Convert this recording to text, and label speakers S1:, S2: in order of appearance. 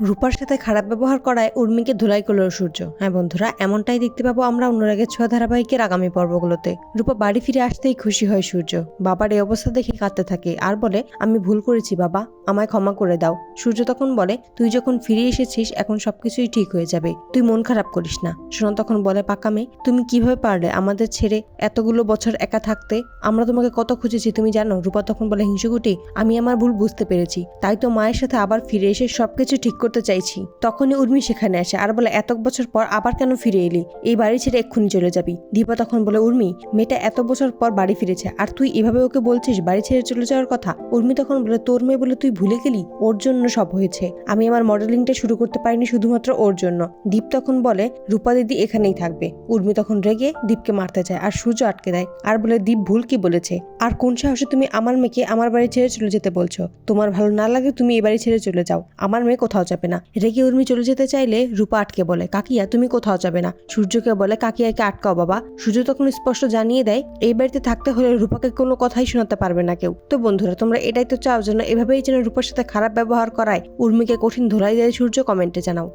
S1: রূপার সাথে খারাপ ব্যবহার করায় উর্মিকে ধুলাই করল সূর্য। হ্যাঁ বন্ধুরা, এমনটাই দেখতে পাবো আমরা অনুরাগের ছোঁয়া ধারাবাহিকের আগামী পর্বগুলোতে। রূপা বাড়ি ফিরে আসতেই খুশি হয় সূর্য। বাবার এই অবস্থা দেখে কাঁদতে থাকে। আর বলে, আমি ভুল করেছি বাবা, আমায় ক্ষমা করে দাও। সূর্য তখন বলে, তুই যখন ফিরে এসেছিস, এখন সবকিছুই ঠিক হয়ে যাবে। তুই মন খারাপ করিস না। সোনা তখন বলে, পাকা মেয়ে, তুমি কীভাবে পারলে আমাদের ছেড়ে এতগুলো বছর একা থাকতে? আমরা তোমাকে কত খুঁজেছি, তুমি জানো? রূপা তখন বলে, হিংসুকুটি, আমি আমার ভুল বুঝতে পেরেছি। তাই তো মায়ের সাথে আবার ফিরে এসে সবকিছু ঠিক করতে চাইছি। তখনই উর্মি সেখানে আসে আর বলে এত বছর পর আবার কেন ফিরে এলি? এই বাড়ি ছেড়ে এক্ষুনি চলে যাবি। দীপা তখন বলে, উর্মি, মেয়েটা এত বছর পর বাড়ি ফিরেছে, আর তুই এভাবে ওকে বলছিস বাড়ি ছেড়ে চলে যাওয়ার কথা? উর্মি তখন বলে, তোর মেয়ে বলে তুই ভুলে গেলি? ওর জন্য সব হয়েছে। আমি আমার মডেলিংটা শুরু করতে পারিনি শুধুমাত্র ওর জন্য। দীপ তখন বলে, রূপা দিদি এখানেই থাকবে। উর্মি তখন রেগে দীপকে মারতে চায় আর সূর্য আটকে দেয় আর বলে, দীপ ভুল কি বলেছে? আর কোন সাহসে তুমি আমার মেয়েকে আমার বাড়ি ছেড়ে চলে যেতে বলছো? তোমার ভালো না লাগে তুমি এই বাড়ি ছেড়ে চলে যাও। আমার মেয়ে কোথাও যাবে না। রেগে উর্মি চলে যেতে চাইলে রূপা আটকে বলে, কাকিয়া, তুমি কোথাও যাবে না। সূর্যকে বলে, কাকিয়াকে আটকাও বাবা। সূর্য তখন স্পষ্ট জানিয়ে দেয়, এই বাড়িতে থাকতে হলে রূপাকে কোনো কথাই শোনাতে পারবে না কেউ। তো বন্ধুরা, তোমরা এটাই তো চাও যেন এভাবেই যেন রূপার সাথে খারাপ ব্যবহার করায় উর্মিকে কঠিন ধোলাই দেয় সূর্য, কমেন্টে জানাও।